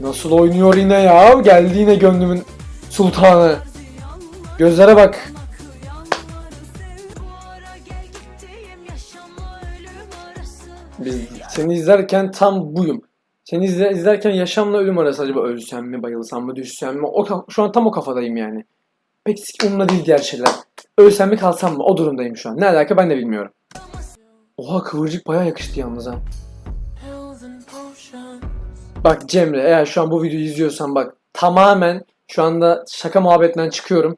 Nasıl oynuyor yine ya? Geldi yine gönlümün sultanı. Gözlere bak. Biz seni izlerken tam buyum. Seni izle, izlerken yaşamla ölüm arası acaba ölsem mi, bayılsam mı, düşsem mi? O, şu an tam o kafadayım yani. Pek umurumda değil diğer şeyler. Ölsem mi kalsam mı? O durumdayım şu an. Ne alaka ben de bilmiyorum. Oha kıvırcık bayağı yakıştı yalnız ha. Bak Cemre eğer şu an bu videoyu izliyorsan bak tamamen şu anda şaka muhabbetinden çıkıyorum.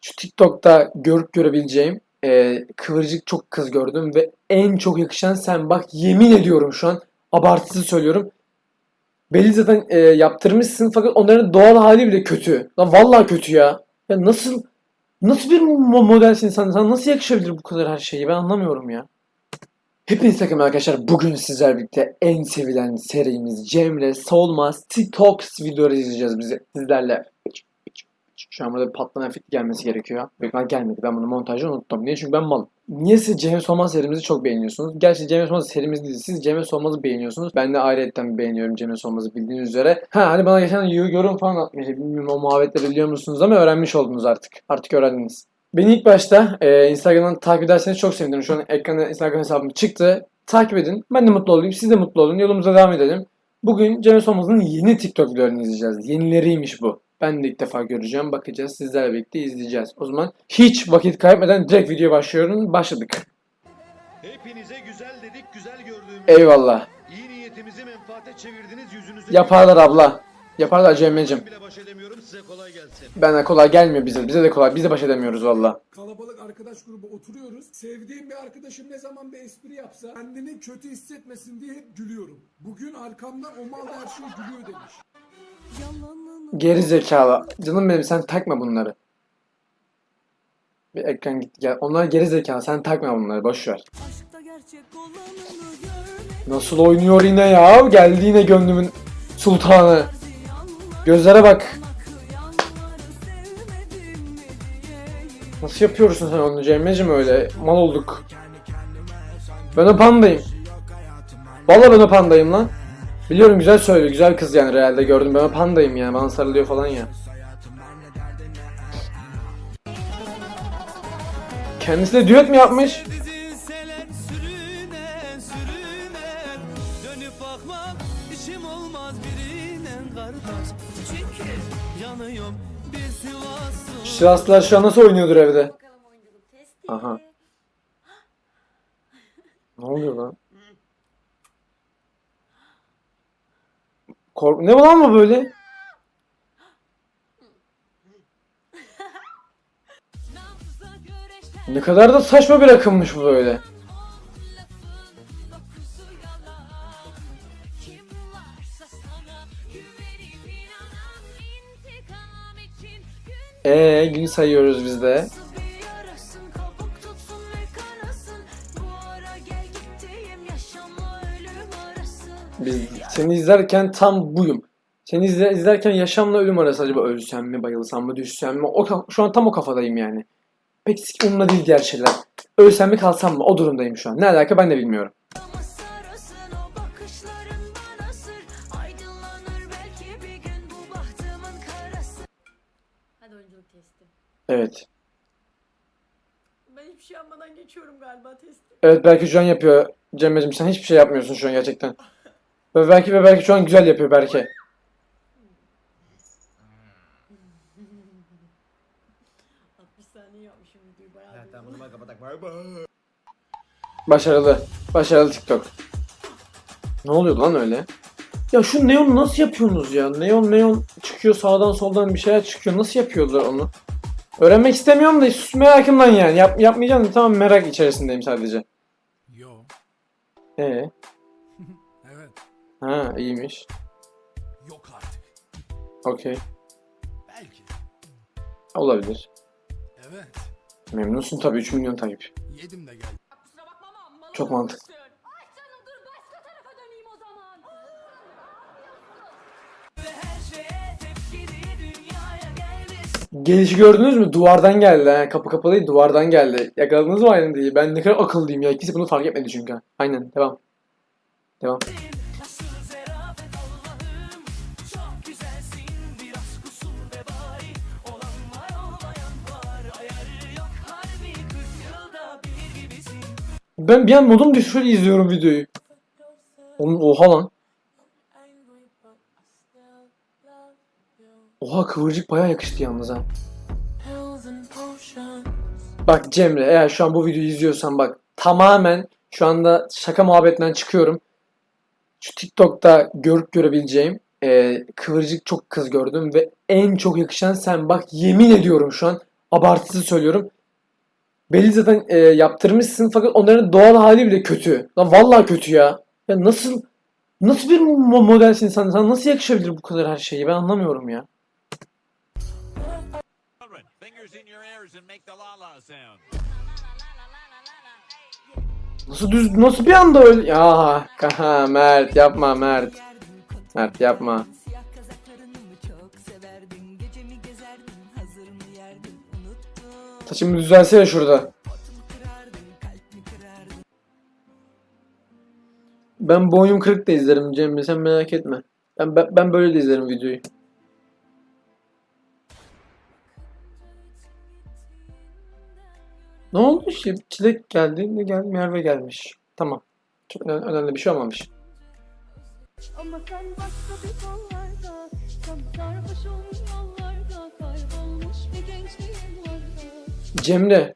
Şu TikTok'ta görüp görebileceğim e, kıvırcık çok kız gördüm ve en çok yakışan sen bak yemin ediyorum şu an abartısı söylüyorum. Belli zaten e, yaptırmışsın fakat onların doğal hali bile kötü. Lan vallahi kötü ya. Ya nasıl nasıl bir mo- modelsin sen? Sana nasıl yakışabilir bu kadar her şeyi? Ben anlamıyorum ya. Hepinize takım arkadaşlar. Bugün sizlerle birlikte en sevilen serimiz Cemre Solmaz TikToks videoları izleyeceğiz bizi sizlerle. Şu an burada bir patlama efekti gelmesi gerekiyor. Büyük gelmedi. Ben bunu montajda unuttum. Niye? Çünkü ben malım. Niye siz Cemre Solmaz serimizi çok beğeniyorsunuz? Gerçi Cemre Solmaz serimiz değil. Siz Cemre Solmaz'ı beğeniyorsunuz. Ben de ayrıyetten beğeniyorum Cemre Solmaz'ı bildiğiniz üzere. Ha hani bana geçen yorum falan atmış. Bilmiyorum o muhabbetleri biliyor musunuz ama öğrenmiş oldunuz artık. Artık öğrendiniz. Beni ilk başta e, Instagram'dan takip ederseniz çok sevinirim. Şu an ekrana Instagram hesabım çıktı. Takip edin. Ben de mutlu olayım. Siz de mutlu olun. Yolumuza devam edelim. Bugün Cemre Solmaz'ın yeni TikTok videolarını izleyeceğiz. Yenileriymiş bu. Ben de ilk defa göreceğim. Bakacağız. Sizlerle birlikte izleyeceğiz. O zaman hiç vakit kaybetmeden direkt videoya başlıyorum. Başladık. Hepinize güzel dedik, güzel gördüğümüz Eyvallah. iyi niyetimizi menfaate çevirdiniz yüzünüzü. Yaparlar abla. Yaparlar Cemre'cim. Size kolay gelsin. Bana kolay gelmiyor bize. Bize de kolay. Biz de baş edemiyoruz valla. kalabalık arkadaş grubu oturuyoruz. Sevdiğim bir arkadaşım ne zaman bir espri yapsa kendini kötü hissetmesin diye hep gülüyorum. Bugün arkamdan o mal da her şey gülüyor demiş. Geri zekalı. Canım benim sen takma bunları. Bir ekran gitti gel. Onlar geri zekalı. Sen takma bunları. Boş ver. Nasıl oynuyor yine ya? Geldi yine gönlümün sultanı. Gözlere bak. Nasıl yapıyorsun sen onu Cemre'cim öyle? Mal olduk. Ben o pandayım. Vallahi ben o pandayım lan. Biliyorum güzel söylüyor. Güzel kız yani realde gördüm. Ben o pandayım yani. Bana sarılıyor falan ya. Kendisi de düet mi yapmış? Şiraslılar şu an nasıl oynuyordur evde? Aha. Ne oluyor lan? Kork ne var mı böyle? Ne kadar da saçma bir akımmış bu böyle. Ee gün sayıyoruz biz de. Biz seni izlerken tam buyum. Seni izle, izlerken yaşamla ölüm arası acaba ölsem mi, bayılsam mı, düşsem mi? O, şu an tam o kafadayım yani. Pek umurumda değil diğer şeyler. Ölsem mi kalsam mı? O durumdayım şu an. Ne alaka ben de bilmiyorum. Evet. Ben hiçbir şey yapmadan geçiyorum galiba testi. Evet belki şu an yapıyor. Cemre'cim sen hiçbir şey yapmıyorsun şu an gerçekten. Ve belki ve belki şu an güzel yapıyor belki. 60 saniye yapmışım videoyu bayağı bir. Başarılı. Başarılı TikTok. Ne oluyor lan öyle? Ya şu neon nasıl yapıyorsunuz ya? Neon neon çıkıyor sağdan soldan bir şeyler çıkıyor. Nasıl yapıyorlar onu? Öğrenmek istemiyorum da merakımdan yani. Yap, yapmayacağım da tamam merak içerisindeyim sadece. Yo. Ee, Evet. ha iyiymiş. Yok artık. Okey. Belki. Olabilir. Evet. Memnunsun tabii 3 milyon takip. Yedim de geldim. Çok mantıklı. Gelişi gördünüz mü? Duvardan geldi. He. Kapı kapalı değil, duvardan geldi. Yakaladınız mı aynen değil? Ben ne kadar akıllıyım ya. İkisi bunu fark etmedi çünkü. Aynen, devam. Devam. Ben bir an modum düşüyor izliyorum videoyu. Oğlum oha lan. Oha kıvırcık bayağı yakıştı yalnız ha. Bak Cemre eğer şu an bu videoyu izliyorsan bak tamamen şu anda şaka muhabbetinden çıkıyorum. Şu TikTok'ta görüp görebileceğim e, kıvırcık çok kız gördüm ve en çok yakışan sen bak yemin ediyorum şu an abartısız söylüyorum. Belli zaten e, yaptırmışsın fakat onların doğal hali bile kötü. Lan vallahi kötü ya. Ya nasıl nasıl bir mo- modelsin sen? Sana nasıl yakışabilir bu kadar her şeyi? Ben anlamıyorum ya. Fingers in your ears and make the la la sound. Nasıl düz nasıl bir anda öyle ya kaha Mert yapma Mert. Mert yapma. Saçımı düzelsene şurada. Ben boynum kırık da izlerim Cemre sen merak etme. Ben, ben, ben böyle de izlerim videoyu. Ne oldu? Şey, Çilek geldi, ne geldi? Merve gelmiş. Tamam. Çok önemli, önemli bir şey olmamış. Ama sen başka bir kollarda Tam sarhoş olmuş yollarda Kaybolmuş bir gençliğin vardı Cemre,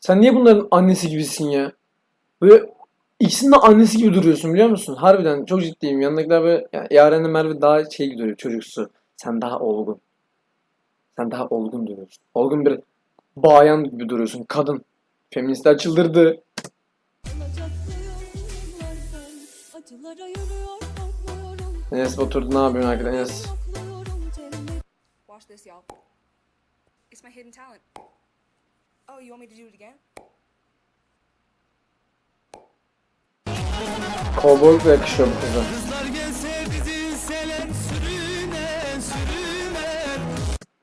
sen niye bunların annesi gibisin ya? Böyle ikisinin de annesi gibi duruyorsun biliyor musun? Harbiden çok ciddiyim. Yanındakiler böyle ya, Yaren'le Merve daha şey gibi duruyor çocuksu. Sen daha olgun. Sen daha olgun duruyorsun. Olgun bir bayan gibi duruyorsun. Kadın. Feministler çıldırdı. Enes oturdu ne yapıyorsun arkadaşlar Enes? Watch this, y'all. It's my hidden talent. Oh, you want me to do it again? Kovboyluk da yakışıyor bu kıza.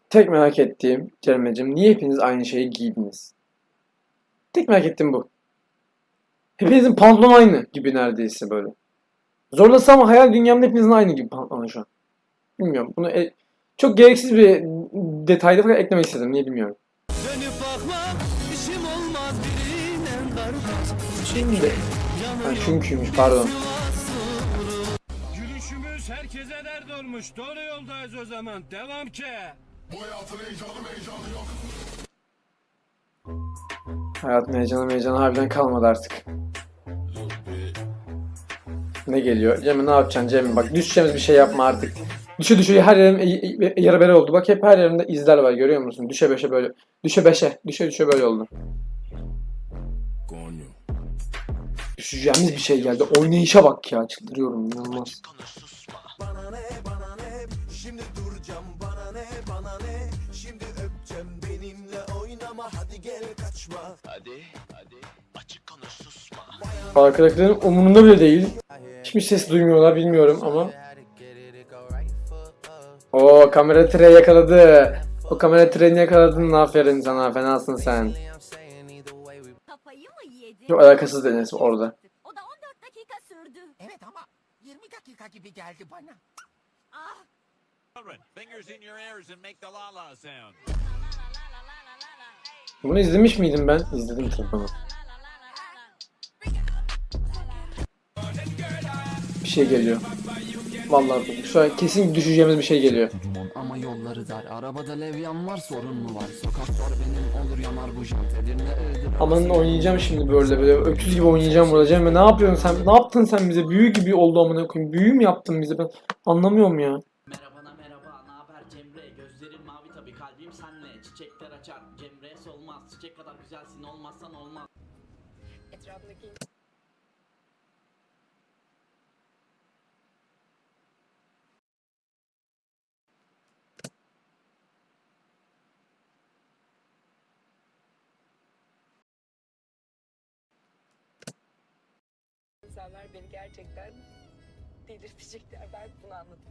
Tek merak ettiğim Cemre'cim niye hepiniz aynı şeyi giydiniz? Tek merak ettiğim bu. Hepinizin pantolon aynı gibi neredeyse böyle. Zorlasam ama hayal dünyamda hepinizin aynı gibi pantolonu şu an. Bilmiyorum. Bunu e- çok gereksiz bir detayda fakat eklemek istedim. Niye bilmiyorum. Dönüp bakmam işim olmaz birine kardeş Şimdi. Ha, çünküymüş pardon. Gülüşümüz herkese dert olmuş. Doğru yoldayız o zaman. Devam ki. Hayatın heyecanı heyecanı harbiden kalmadı artık. Ne geliyor? Cemil ne yapacaksın Cemil? Bak düşeceğimiz bir şey yapma artık. Düşe düşe her yerim yara bere oldu. Bak hep her yerimde izler var görüyor musun? Düşe beşe böyle. Düşe beşe. Düşe düşe böyle oldu. Düşeceğimiz bir şey geldi. Oynayışa bak ya. Çıldırıyorum. inanılmaz. Hadi Hadi hadi açık konuş susma Arkadakilerin umurunda bile değil. Hiçbir ses duymuyorlar bilmiyorum ama. O kamera tire yakaladı. O kamera treni yakaladın. Aferin sana. Fenasın sen. Kafayı mı yedin? Çok alakasız Deniz orada. O da 14 dakika sürdü Evet ama 20 dakika gibi geldi bana. Ah fingers in your ears and make the la la sound. Bunu izlemiş miydim ben? İzledim tabii bunu. Bir şey geliyor. Vallahi şu an kesin düşeceğimiz bir şey geliyor. Ama yolları dar Arabada levyan var sorun mu var Sokaklar benim olur yanar bu jant Aman oynayacağım şimdi böyle böyle öküz gibi oynayacağım burada. Cemre ne yapıyorsun sen? Ne yaptın sen bize? Büyü gibi oldu amına koyayım. Büyü mü yaptın bize? Ben anlamıyorum ya. Çiçekler açar, Cemre solmaz. Çiçek kadar güzelsin, olmazsan olmaz. Etrafındaki insanlar beni gerçekten delirtecekler. Ben bunu anladım.